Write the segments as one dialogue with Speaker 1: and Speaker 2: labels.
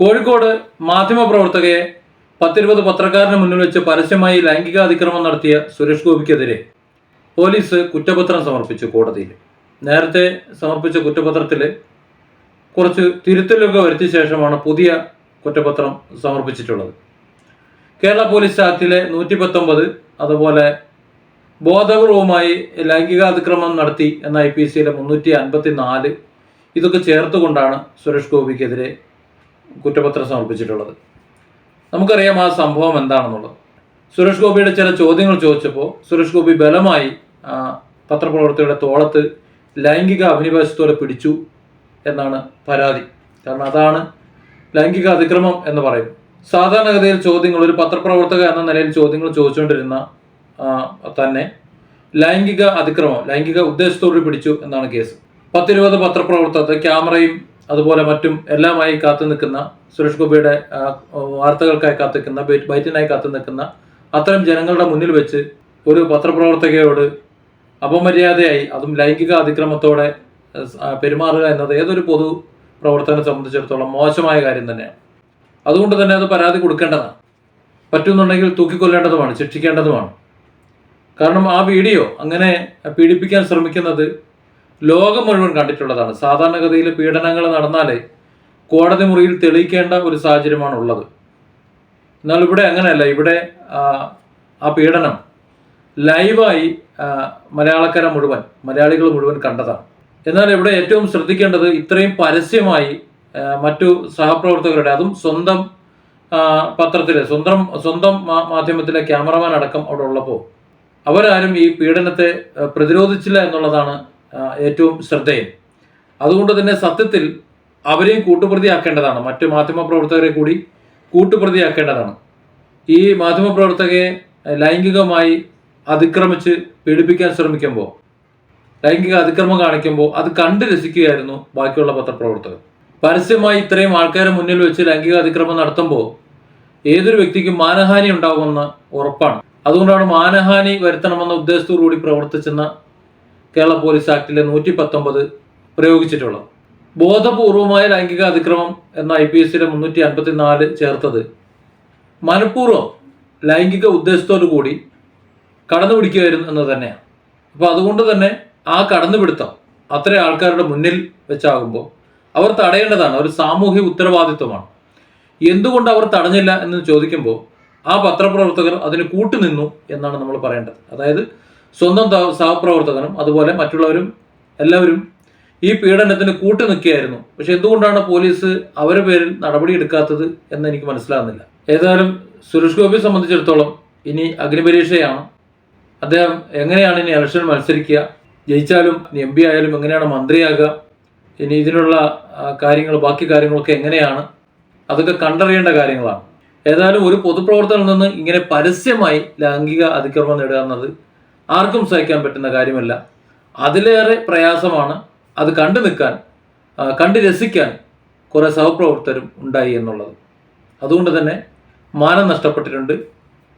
Speaker 1: കോഴിക്കോട് മാധ്യമപ്രവർത്തകയെ പത്തിരുപത് പത്രക്കാരന് മുന്നിൽ വെച്ച് പരസ്യമായി ലൈംഗിക അതിക്രമം നടത്തിയ സുരേഷ് ഗോപിക്കെതിരെ പോലീസ് കുറ്റപത്രം സമർപ്പിച്ചു കോടതിയിൽ. നേരത്തെ സമർപ്പിച്ച കുറ്റപത്രത്തിൽ കുറച്ച് തിരുത്തലൊക്കെ വരുത്തിയ ശേഷമാണ് പുതിയ കുറ്റപത്രം സമർപ്പിച്ചിട്ടുള്ളത്. കേരള പോലീസ് ആക്ടിലെ നൂറ്റി പത്തൊമ്പത് അതുപോലെ ബോധപൂർവമായി ലൈംഗികാതിക്രമം നടത്തി എന്ന ഐ പി സിയിലെ മുന്നൂറ്റി അൻപത്തി നാല് ഇതൊക്കെ ചേർത്തുകൊണ്ടാണ് സുരേഷ് ഗോപിക്കെതിരെ കുറ്റപത്രം സമർപ്പിച്ചിട്ടുള്ളത്. നമുക്കറിയാം ആ സംഭവം എന്താണെന്നുള്ളത്. സുരേഷ് ഗോപിയുടെ ചില ചോദ്യങ്ങൾ ചോദിച്ചപ്പോൾ സുരേഷ് ഗോപി ബലമായി പത്രപ്രവർത്തകരുടെ തോളത്ത് ലൈംഗിക അഭിനിവേശത്തോടെ പിടിച്ചു എന്നാണ് പരാതി. കാരണം അതാണ് ലൈംഗിക അതിക്രമം എന്ന് പറയും സാധാരണഗതിയിൽ ചോദ്യങ്ങൾ ഒരു പത്രപ്രവർത്തക എന്ന നിലയിൽ ചോദ്യങ്ങൾ ചോദിച്ചുകൊണ്ടിരുന്ന തന്നെ ലൈംഗിക അതിക്രമം ലൈംഗിക ഉദ്ദേശത്തോട് പിടിച്ചു എന്നാണ് കേസ്. പത്തിരുപത് പത്രപ്രവർത്തകർ ക്യാമറയും അതുപോലെ മറ്റും എല്ലാമായി കാത്തു നിൽക്കുന്ന സുരേഷ് ഗോപിയുടെ വാർത്തകൾക്കായി കാത്തു നിൽക്കുന്ന ബൈറ്റിനായി കാത്തു നിൽക്കുന്ന അത്തരം ജനങ്ങളുടെ മുന്നിൽ വെച്ച് ഒരു പത്രപ്രവർത്തകയോട് അപമര്യാദയായി അതും ലൈംഗിക അതിക്രമത്തോടെ പെരുമാറുക എന്നത് ഏതൊരു പൊതു പ്രവർത്തനം സംബന്ധിച്ചിടത്തോളം മോശമായ കാര്യം തന്നെയാണ്. അതുകൊണ്ട് തന്നെ അത് പരാതി കൊടുക്കേണ്ടതാണ്. പറ്റുന്നുണ്ടെങ്കിൽ തൂക്കിക്കൊല്ലേണ്ടതുമാണ് ശിക്ഷിക്കേണ്ടതുമാണ്. കാരണം ആ വീഡിയോ അങ്ങനെ പീഡിപ്പിക്കാൻ ശ്രമിക്കുന്നത് ലോകം മുഴുവൻ കണ്ടിട്ടുള്ളതാണ്. സാധാരണഗതിയിൽ പീഡനങ്ങൾ നടന്നാലേ കോടതി മുറിയിൽ തെളിയിക്കേണ്ട ഒരു സാഹചര്യമാണ് ഉള്ളത് എന്നാൽ ഇവിടെ അങ്ങനെയല്ല. ഇവിടെ ആ, പീഡനം ലൈവായി മലയാളക്കര മുഴുവൻ മലയാളികൾ മുഴുവൻ കണ്ടതാണ്. എന്നാൽ ഇവിടെ ഏറ്റവും ശ്രദ്ധിക്കേണ്ടത് ഇത്രയും പരസ്യമായി മറ്റു സഹപ്രവർത്തകരുടെ അതും സ്വന്തം പത്രത്തിലെ സ്വന്തം സ്വന്തം മാധ്യമത്തിലെ ക്യാമറമാൻ അടക്കം അവിടെ ഉള്ളപ്പോൾ അവരാരും ഈ പീഡനത്തെ പ്രതിരോധിച്ചില്ല എന്നുള്ളതാണ് ഏറ്റവും ശ്രദ്ധേയം. അതുകൊണ്ട് തന്നെ സത്യത്തിൽ അവരെയും കൂട്ടുപ്രതിയാക്കേണ്ടതാണ്. മറ്റു മാധ്യമപ്രവർത്തകരെ കൂടി കൂട്ടുപ്രതിയാക്കേണ്ടതാണ്. ഈ മാധ്യമപ്രവർത്തകയെ ലൈംഗികമായി അതിക്രമിച്ച് പീഡിപ്പിക്കാൻ ശ്രമിക്കുമ്പോൾ ലൈംഗിക അതിക്രമം കാണിക്കുമ്പോൾ അത് കണ്ട് രസിക്കുകയായിരുന്നു ബാക്കിയുള്ള പത്രപ്രവർത്തകർ. പരസ്യമായി ഇത്രയും ആൾക്കാരെ മുന്നിൽ വെച്ച് ലൈംഗിക അതിക്രമം നടത്തുമ്പോൾ ഏതൊരു വ്യക്തിക്കും മാനഹാനി ഉണ്ടാകുമെന്ന് ഉറപ്പാണ്. അതുകൊണ്ടാണ് മാനഹാനി വരുത്തണമെന്ന ഉദ്ദേശത്തോടു കൂടി പ്രവർത്തിച്ചെന്ന കേരള പോലീസ് ആക്ടിലെ നൂറ്റി പത്തൊമ്പത് പ്രയോഗിച്ചിട്ടുള്ളത്. ബോധപൂർവമായ ലൈംഗിക അതിക്രമം എന്ന ഐ പി എസിലെ മുന്നൂറ്റി അൻപത്തി നാല് ചേർത്തത്. മനഃപൂർവം ലൈംഗിക ഉദ്ദേശത്തോടു കൂടി കടന്നുപിടിക്കുകയായിരുന്നു എന്ന് തന്നെയാണ്. അപ്പോൾ അതുകൊണ്ട് തന്നെ ആ കടന്നുപിടുത്തം അത്ര ആൾക്കാരുടെ മുന്നിൽ വെച്ചാകുമ്പോൾ അവർ തടയേണ്ടതാണ്. ഒരു സാമൂഹിക ഉത്തരവാദിത്വമാണ്. എന്തുകൊണ്ട് അവർ തടഞ്ഞില്ല എന്ന് ചോദിക്കുമ്പോൾ ആ പത്രപ്രവർത്തകർ അതിന് കൂട്ടുനിന്നു എന്നാണ് നമ്മൾ പറയേണ്ടത്. അതായത് സ്വന്തം സഹപ്രവർത്തകനും അതുപോലെ മറ്റുള്ളവരും എല്ലാവരും ഈ പീഡനത്തിന് കൂട്ടു നിൽക്കുകയായിരുന്നു. പക്ഷെ എന്തുകൊണ്ടാണ് പോലീസ് അവരുടെ പേരിൽ നടപടി എടുക്കാത്തത് എന്ന് എനിക്ക് മനസ്സിലാകുന്നില്ല. ഏതായാലും സുരേഷ് ഗോപിയെ സംബന്ധിച്ചിടത്തോളം ഇനി അഗ്നിപരീക്ഷയാണ്. അദ്ദേഹം എങ്ങനെയാണ് ഇനി ഇലക്ഷൻ മത്സരിക്കുക? ജയിച്ചാലും എം പി ആയാലും എങ്ങനെയാണ് മന്ത്രിയാകുക? ഇനി ഇതിനുള്ള കാര്യങ്ങൾ ബാക്കി കാര്യങ്ങളൊക്കെ എങ്ങനെയാണ്? അതൊക്കെ കണ്ടറിയേണ്ട കാര്യങ്ങളാണ്. ഏതായാലും ഒരു പൊതുപ്രവർത്തകരിൽ നിന്ന് ഇങ്ങനെ പരസ്യമായി ലൈംഗിക അതിക്രമം നേടുക എന്നത് ആർക്കും സഹിക്കാൻ പറ്റുന്ന കാര്യമല്ല. അതിലേറെ പ്രയാസമാണ് അത് കണ്ടു നിൽക്കാൻ കണ്ടു രസിക്കാൻ കുറേ സഹപ്രവർത്തകരും ഉണ്ടായി എന്നുള്ളത്. അതുകൊണ്ട് തന്നെ മാനം നഷ്ടപ്പെട്ടിട്ടുണ്ട്.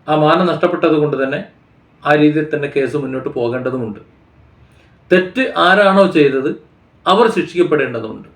Speaker 1: ആ മാനം നഷ്ടപ്പെട്ടത് കൊണ്ട് തന്നെ ആ രീതിയിൽ തന്നെ കേസ് മുന്നോട്ട് പോകേണ്ടതുമുണ്ട്. തെറ്റ് ആരാണോ ചെയ്തത് അവർ ശിക്ഷിക്കപ്പെടേണ്ടതുണ്ട്.